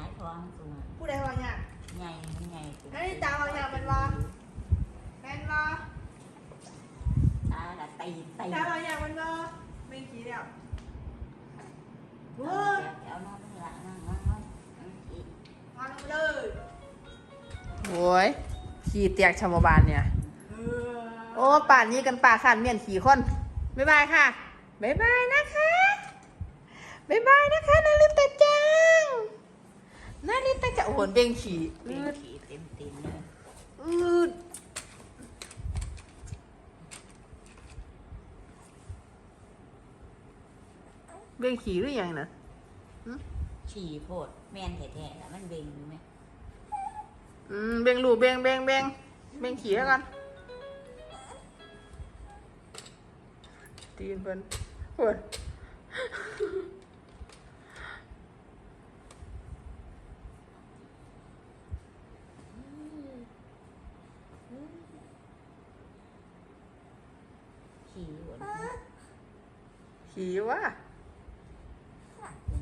ายท้องตัวผู้ใดว่าเนี่ยใหญ่มันใหญ่อันนี้ตาว่าเนี่ยมันว่าแม่นว่าตาละตีตีตาว่าเนี่ยมันว่าไม่ขี้แล้วเอเว้อยเอาน้องละนั่งนั่งนั่งอีกมาลงเลยโอ้ยขี่เตียกชาวบานเนี่ยเออโอ้ป่านนี้กันป่าขันเมียนขี่คนบ๊ายบายค่ะบ๊ายบายนะคะบ๊ายบายนะคะนาริตาจัง นาริตาจังโอ้โหเบ่งขี่เป็อืนดขีเต็มเต็มเลยอืดเบ่งขี่หรือยังนะฉี่โพดแม่นแท้ๆแล้วมันเบ่งอยู่ไหมอืมเบ่งลูกเบ่งเบ่งเบ่งเบ่งขี่แล้วกันตีนเพิ่นโอ้ย ฉี่หัว ขี่วะ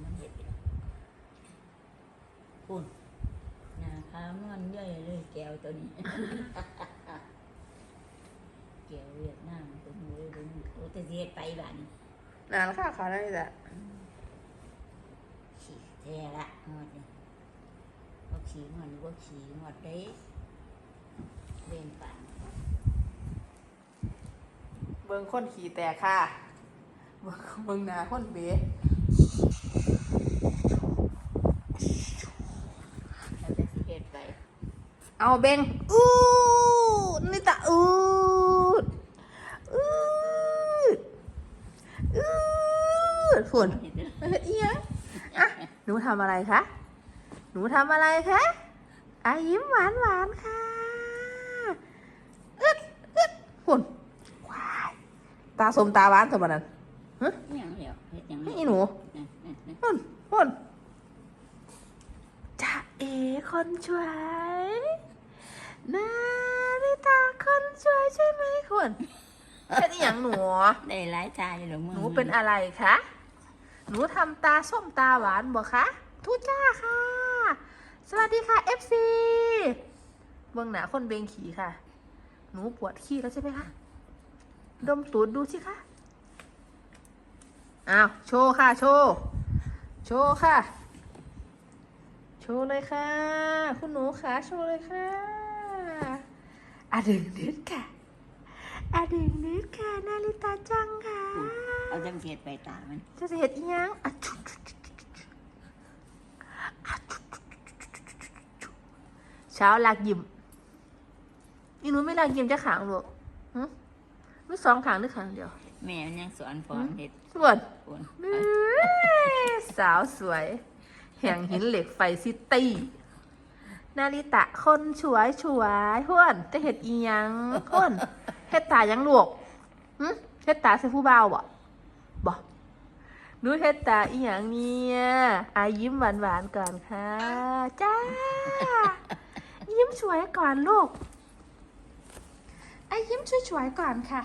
มันเห็ดอยู่คุณหน้าขาวมันย่อยเลยแก้วตัวนี้ แก้วเวียดนามตัวนี้เลยตัวนี้โอ้แต่เสียไปบ้านนี้นานค่ะขอได้จ้ะขี่แท้ละงวดนี้ว่าขี่งวดนี้ว่าขี่งวดเด้เบ่งปันเบิ่งคนขี่แตกค่ะ เบิ่งเบิ่งหน้าคนเบ๋เราจะสิเฮ็ดไปเอาเบ่งอู้นี่ตาอูดอูดอูดฝุ่นเฮ็ดเด้อเอ้ยเอียงอะหนูทำอะไรคะ หนูทำอะไรคะอายิ้มหวานหวานๆค่ะอึดอึดฝุ่นว้ายตาสมตาหวานสมบัตินั้น อิหยังเดียวเฮ็ดหยังนี่เดียวหนูนั่นนั่นนั่นหุ่นหุ่นจะเอคนช่วยนาริตาคนช่วยใช่ไหมคุณเป็นอหย่างหนูได้หลายทายอยู่หรอกมึงหนูเป็นอะไรคะหนูทำตาส้มตาหวานบ่คะทุจ้าค่ะ สวัสดีค่ะ FC เบื้องหน้าคนเบงขี่ค่ะ หนูปวดขี้แล้วใช่ไหมคะ ดมตูดดูสิคะ อ้าวโชว์ค่ะ โชว์โชว์ค่ะ โชว์เลยค่ะ คุณหนูค่ะโชว์เลยค่ะอะดึงนิดค่ะอะดึงนิดค่ะนาริตาจังค่ะเอาจังเฮ็ดไปตามมันจะเห็ดอีหยังอะชุชุชุชุชุอะชุชุชุชุชุชุชุเช้าลากยิ้มอีหนูไม่ลากยิ้มจะขางหรอกหึไม่สองขางหรือขางเดียว แม่มันยังสอนพร้อมเฮ็ดส่วนคนเอ้ยสาวสวย แห่งหินเหล็กไฟซิตี้ นาริตะคนฉวยฉวยห้วนจะเห็ดอีหยังห้วนเฮ็ดตายังลวกหึเฮ็ดตาใส่ผู้บ่าวบ่บ่หนูเฮ็ดตาอีหยังเนี่ยอายิ้มหวานหวานๆก่อนค่ะ จ้า ยิ้มสวยก่อนลูกอายิ้มสวยๆก่อนค่ะ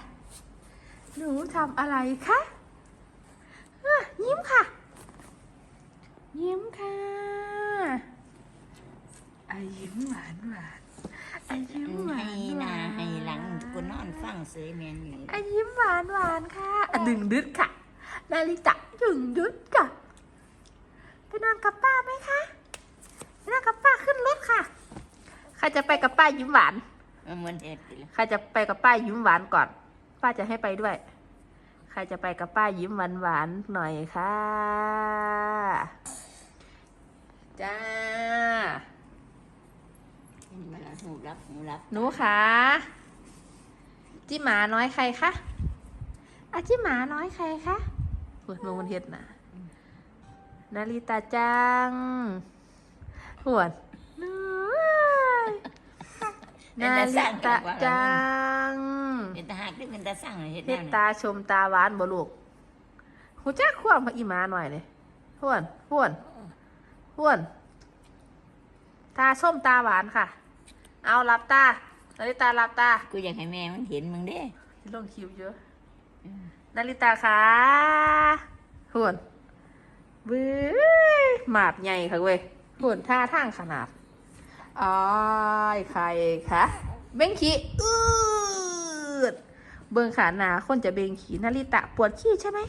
หนูทำอะไรคะอะยิ้มค่ะ ยิ้มค่ะอายิ้มหวานหวานอายิ้มหวาให้นหหน้าวานให้หลังกูนอนฟังเสยแม่นอยู่นี่อายิ้มหวานหวานค่ะอะดึงดึดค่ะ นาฬิกาดึงดึดค่ะไปนอนกับป้าไหมคะไปนอนกับป้าขึ้นรถค่ะใครจะไปกับป้ายิ้มหวานมันเหมือนเฮ็ดไปเลยใครจะไปกับป้ายิ้มหวานก่อน ป้าจะให้ไปด้วย ใครจะไปกับป้ายิ้มหวานหวานๆหน่อยค่ะ จ้านี่มันละหูรับหูรับหนูคะจิหมาน้อยใครคะอาจิหมาน้อยใครคะเปิดมงมันเฮ็ดนะนาริตาจังหวนน้อยนาริตาจัง เป็นตาหักหรือเป็นตาสั่งเฮ็ดแนเฮ็ดวนี้ตาชมตาหวานบ่ลูกหูจักความพระอีหมาหน่อยเลยหวนหวนหวน ตาส้มตาหวานค่ะ เอาหลับตานาริตาหลับตากูอยากให้แม่มันเห็นมึงเด้ลงคิวเยอะอืมนาริตาค่ะหวนเว้ยหมาบใหญ่ค่ะเว้ยหุ่นท่าทางขนาดอ้ายใครคะเบงขี้อื ด เบิงขาหนาคนจะเบงขี้นาริตะ ปวดขี้ใช่ไหม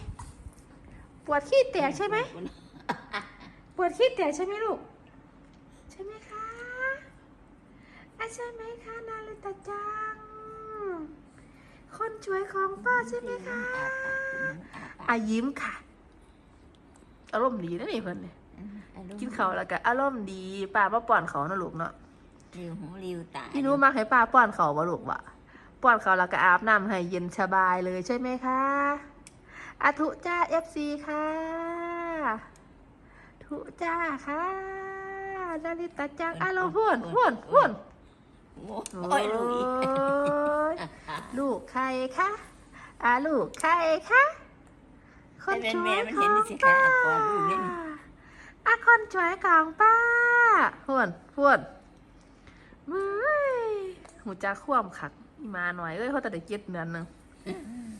ปวดขี้แตกใช่ไหม ปวดขี้แตกใช่ไหมลูก ใช่ไหมคะอะใช่ไหมคะนาริตะจัง คนช่วยของป้าใช่ไหมคะอายิ้มค่ะ อารมณ์ดีนะนี่เพิ่นเนี่ยกินเขาวแล้วก็อารมณ์ดีป้ามาป้อนเขานะลูกเนาะ ริวหูริวตา พี่หนูมาให้ป้าป้อนเขาบ่ลูกบ่ ป้อนเขาแล้วก็อาบน้ำให้เย็นสบายเลยใช่ไหมคะอาทุจ้าเอฟซีค่ะทุจ้าค่ะนาริตาจังอารมณ์พ่วนพ่วนพ่วนโอ้ยลูกอีกโอ้ยลูกใครคะอาลูกใครคะคนช่วยของป้าอาคนช่วยของป้าพ่วนพ่วนมือหูจ้าคว่ำขัก อีมาหน่อยเอ้ยเขาแต่เด็กเจ็ดเดือนหนึง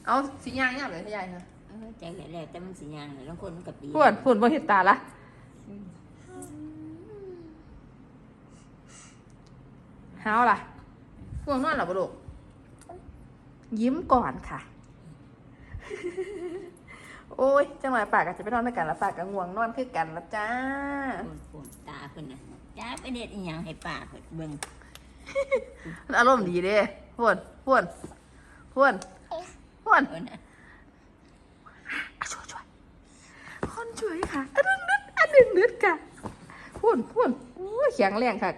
เอาสิยางยางเลยสิยางค่ะเออใจแหล่แต่มันสิยางเลยแล้วคนมันกับปีพ่วนพ่วนบ่เห็นตาละเฮาล่ะง่วงนอนเหรอบ่ลูกยิ้มก่อนค่ะ โอ้ยจังหวะปากอาจจะไปนอนด้วยกันแล้วปากก็ง่วงนอนคือกันแล้วจ้าคนคนตาเพิ่นน่ะจ้าไปเด็ดอีหยังให้ป้าเพิ่นเบิ่ง อารมณ์ดีเด้ พวนพวนพวนพวนเพิ่นน่ะอะช่วยช่วยคนช่วยค่ะอันนึงนิดอันนึงนิดค่ะพวนพวนโอ้ยแข็งแรงค่ะ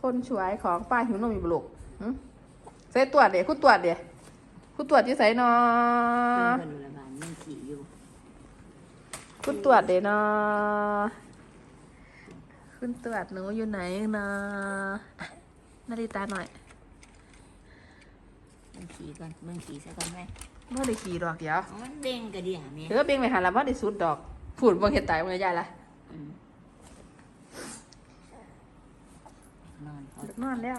คนช่วยของป้าหิวนมอยู่บลูกใส่ตรวจเดี๋ยวคุณตรวจเดี๋ยวคุณตรวจที่ใส่นอเนเพิ่นระคุณตรวจเดี๋ยวนะคุณตรวจหนูอยู่ไหนเนาะอะนาฬิตาหน่อย มันขี่ก่อนเบิ่งขี่ซะก่อนไหมเมื่อได้ขี่ดอกเดียวอ๋อมันเด้งกระเดี่ยแม่เดี๋ยวก็เบ่งไปหาลำว่าได้สุดดอกฝุ่นบางเห็ดตายบางใหญ่ละอืมนอนพอนอนแล้ว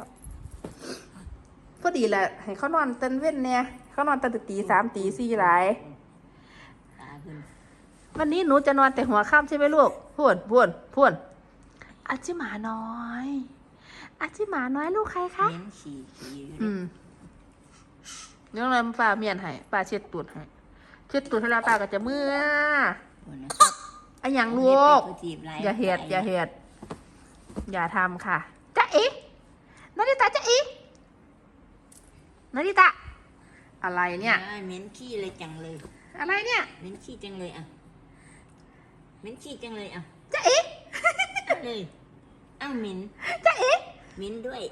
พอดีแหละให้เขานอนเต้นเว้นเนี่ยเขานอนตั้งแต่ตีสามตีสี่หลาย ตาเพิ่นวันนี้หนูจะนอนแต่หัวค่ำใช่ไหมลูกพูนพูนพูนอาจิหมาน้อยอาจิหมาน้อยลูกใครคะ เน้นขี่ขี่อยู่อืม เรื่องอะไรป้าเมียนให้ป้าเช็ดตูดให้เช็ดตูดให้เราป้าก็จะเมื่อเพิ่นน่ะอันอย่างลูกเฮ็ดเป็นผู้จีบหลอย่าเห็ดอย่าเห็ดอย่าทำค่ะจ๊ะเอ๋นาริตาจ๊ะเอ๋นาริตาอะไรเนี่ยออเหม็นขี้เลยจังเลย อะไรเนี่ยเหม็นขี้จังเลยอะเหม็นขี้จังเลยอะจ๊ะเอ๋เอาเลยเอ้าเหม็นจ๊ะเอ๋เหม็นด้วย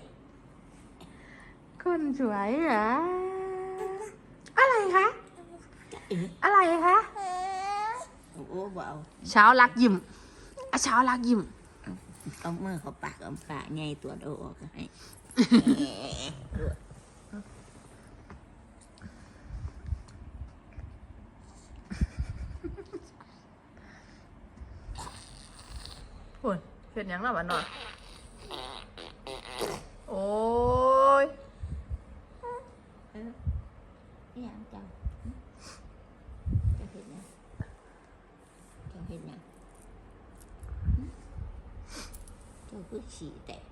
คนสวยเหรออะไรคะ จะเอ๋อะไรคะโอ้โหบ่เอาเช้ารักยิ้มอะเช้ารักยิ้มเอามือเขาปากเอาปากไงตัวจเอาออกให้โอ้ยเห็นยังแล้ววะนอนโอ้ย นี่ยังจังจะเห็นยังจะเห็นยัง เจ้าคือฉี่แตก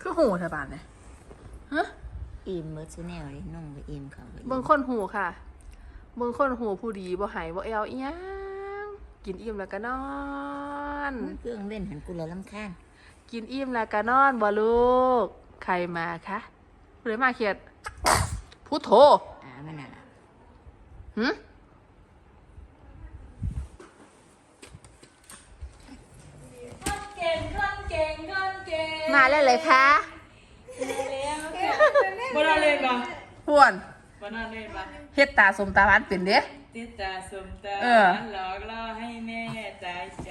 คือหูเธอบานเนี่ยฮะอิ่มเมอร์ซูแนลเลยน้องไปอิ่มเขาไปอิ่มเบิ่งคนหูค่ะเบิ่งคนหูผู้ดีบ่หายบ่แอวอีหยังกินอิ่มแล้วก็นอนเครื่องเล่นหันกูเลยลำคาญกินอิ่มแล้วก็นอนบ่ลูก ใครมาคะผู้ใดมาเขียดผู้โทอ่ามันน่ะล่ะหึ เก่งคนเก่งคนเก่งมาแล้วเลยคะบ่ได้เล่นบ่พวนบ่ได้เล่นบ่เฮ็ดตาสมตาหวานเป็นเด้ติดตาสมตาเออหลอกล่อให้แม่ตายใจ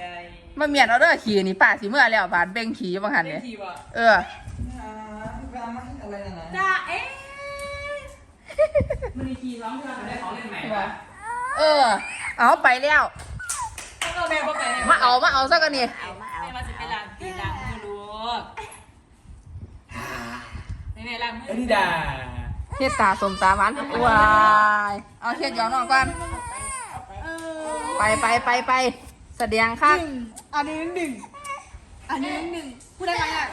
มาเมียนเอาเด้อขี่นี่ป้าสิเมื่อแล้วบานเบ่งขี่บ่หันเล่เนี่นยทีบ่เออจ้าเอ๊ะมันมีทีร้องเพลงได้ของเล่นใหม่บ่เออ เอาไปแล้วถ้าเราแม่บ่ไปเนี่ยมาเอามาเอาซะกันนี่เอามาเอาแม่มาสิไปล้างตีนล้าง มือลูกนี่ๆล้างมือเอ้ยนี่ดาเฮ็ดตาสมตาหวานว้ายเอาเฮ็ดหยอกน้องก่อนเออไปไปไปไปแสดงค่ะหนึ่งอันนี้หนึ่งอันนี้หนึ่งพูดได้ไหมอะ